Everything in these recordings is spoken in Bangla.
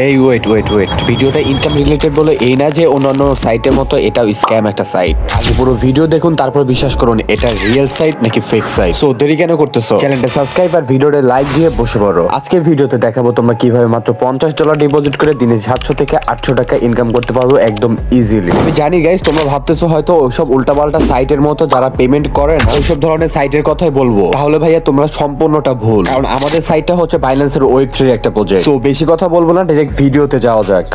এই ওয়েট ওয়েট ওয়েট ভিডিওটা ইনকাম রিলেটেড বলে এই না যে অন্যান্য সাইটের মতো এটাও স্ক্যাম একটা সাইট আগে পুরো ভিডিও দেখুন, তারপর বিশ্বাস করুন, এটা রিয়েল সাইট নাকি ফেক সাইট সো দেরি কেন করতেছো? চ্যানেলটা সাবস্ক্রাইব আর ভিডিওটা লাইক দিয়ে বসে পড়ো। আজকের ভিডিওতে দেখাবো তোমরা কীভাবে মাত্র পঞ্চাশ ডলার ডিপোজিট করে দিনে সাতশো থেকে আটশো টাকা ইনকাম করতে পারব একদম ইজিলি আমি জানি গাইস তোমরা ভাবতেছো হয়তো ওইসব উল্টাপাল্টা সাইটের মতো যারা পেমেন্ট করেন, ওইসব ধরনের সাইটের কথাই বলব। তাহলে ভাইয়া তোমরা সম্পূর্ণটা ভুল। কারণ আমাদের সাইটটা হচ্ছে বাইন্যান্সের ওয়েব থ্রি একটা প্রজেক্ট সো বেশি কথা বলব না ডাইরেক্ট ভিডিওতে যাওয়া যাক।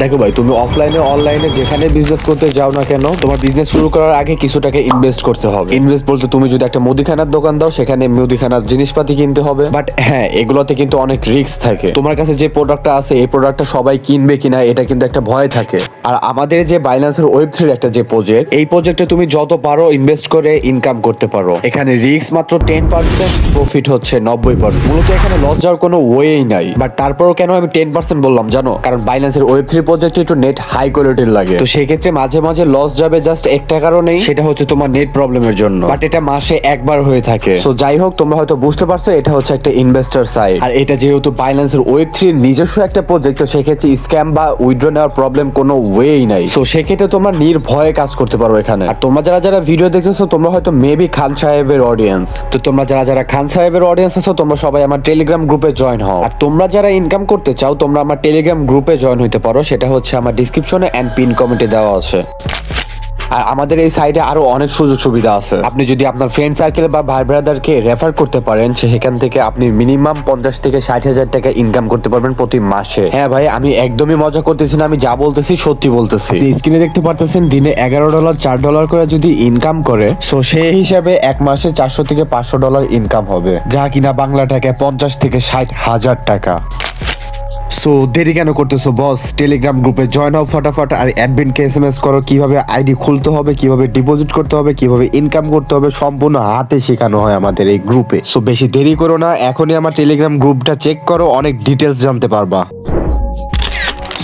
দেখো ভাই, তুমি অফলাইনে অনলাইনে যেখানে বিজনেস করতে যাও না কেন, তোমার বিজনেস শুরু করার আগে কিছু টাকা ইনভেস্ট করতে হবে। ইনভেস্ট বলতে তুমি যদি একটা মুদিখানার দোকান দাও, সেখানে মুদিখানার জিনিসপাতি কিনতে হবে। বাট হ্যাঁ এগুলোতে কিন্তু অনেক রিস্ক থাকে। তোমার কাছে যে প্রোডাক্টটা আছে, এই প্রোডাক্টটা সবাই কিনবে কিনা, এটা কিন্তু একটা ভয় থাকে। আর আমাদের যে বাইন্যান্সের ওয়েব থ্রির একটা যে প্রজেক্ট এই প্রজেক্টে তুমি যত পারো ইনভেস্ট করে ইনকাম করতে পারো। এখানে রিস্ক মাত্র টেন পার্সেন্ট প্রফিট হচ্ছে নব্বই পার্সেন্ট মূলত এখানে লস যাওয়ার কোনো ওয়েই নাই। বাট তারপরও কেন আমি টেন পার্সেন্ট বললাম জানো? কারণ বাইন্যান্সের ওয়েব থ্রি প্রজেক্টে একটু নেট হাই কোয়ালিটির লাগে। তো সেক্ষেত্রে মাঝে মাঝে লস যাবে জাস্ট একটা কারণেই, সেটা হচ্ছে তোমার নেট প্রবলেমের জন্য। বাট এটা মাসে একবার হয়ে থাকে। তো যাই হোক, তোমরা হয়তো বুঝতে পারছ, এটা হচ্ছে একটা ইনভেস্টর সাইট আর এটা যেহেতু বাইন্যান্সের ওয়েব থ্রির নিজস্ব একটা প্রজেক্ট তো সেক্ষেত্রে স্ক্যাম বা উইথড্র নেওয়ার প্রবলেম কোনো ওয়েই নাই। তো সেক্ষেত্রে তোমার নির্ভয়ে কাজ করতে পারো এখানে। আর তোমরা যারা যারা ভিডিও দেখতেছো, তোমরা হয়তো মেবি খান সাহেবের অডিয়েন্স তো তোমরা যারা যারা খান সাহেবের অডিয়েন্স আছো, তোমরা সবাই আমার টেলিগ্রাম গ্রুপে জয়েন হও। আর তোমরা যারা ইনকাম করতে চাও, তোমরা আমার টেলিগ্রাম গ্রুপে জয়েন হইতে পারো। সেটা হচ্ছে আমার ডিসক্রিপশনে অ্যান্ড পিন কমেন্টে দেওয়া আছে। আর আমাদের এই সাইডে আরও অনেক সুযোগ সুবিধা আছে। আপনি যদি আপনার ফ্রেন্ড সার্কেল বা ভাই ব্রাদারকে রেফার করতে পারেন সেখান থেকে আপনি মিনিমাম পঞ্চাশ থেকে ষাট হাজার টাকা ইনকাম করতে পারবেন প্রতি মাসে। হ্যাঁ ভাই, আমি একদমই মজা করতেছি না, আমি যা বলতেছি সত্যি বলতেছি। স্ক্রিনে দেখতে পারতেছেন, দিনে এগারো ডলার চার ডলার করে যদি ইনকাম করে সো সেই হিসাবে এক মাসে চারশো থেকে পাঁচশো ডলার ইনকাম হবে। যা কিনা বাংলা টাকায় পঞ্চাশ থেকে ষাট হাজার টাকা। সো দেরি কেন করতেছো বস টেলিগ্রাম গ্রুপে জয়েন হও ফটাফট আর অ্যাডমিনকে এস এম এস করো, কীভাবে আইডি খুলতে হবে, কীভাবে ডিপোজিট করতে হবে, কীভাবে ইনকাম করতে হবে, সম্পূর্ণ হাতে শেখানো হয় আমাদের এই গ্রুপে সো বেশি দেরি করো না, এখনই আমার টেলিগ্রাম গ্রুপটা চেক করো, অনেক ডিটেলস জানতে পারবা।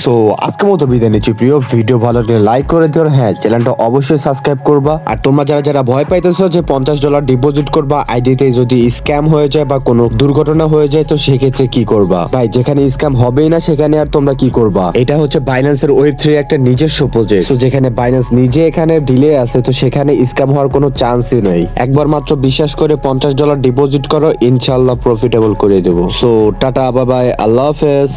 সো আজকের মতো বিদায় নিচ্ছি প্রিয়। ভিডিও ভালো লাগলে লাইক করে দিও। হ্যাঁ চ্যানেলটা অবশ্যই সাবস্ক্রাইব করবা। আর তোমরা যারা যারা ভয় পাইতেছো যে পঞ্চাশ ডলার ডিপোজিট করবা আইডিতে যদি স্ক্যাম হয়ে যায় বা কোনো দুর্ঘটনা হয়ে যায়, তো সেক্ষেত্রে কি করবা? ভাই, যেখানে স্ক্যাম হবেই না, সেখানে আর তোমরা কি করবা? এটা হচ্ছে বাইন্যান্সের ওয়েব থ্রি একটা নিজস্ব প্রজেক্ট তো যেখানে বাইন্যান্স নিজে এখানে ডিলে আছে, তো সেখানে স্ক্যাম হওয়ার কোনো চান্সই নেই। একবার মাত্র বিশ্বাস করে পঞ্চাশ ডলার ডিপোজিট করো ইনশাল্লাহ প্রফিটেবল করে দেবো। সো টাটা বাবাই আল্লাহ হাফেজ।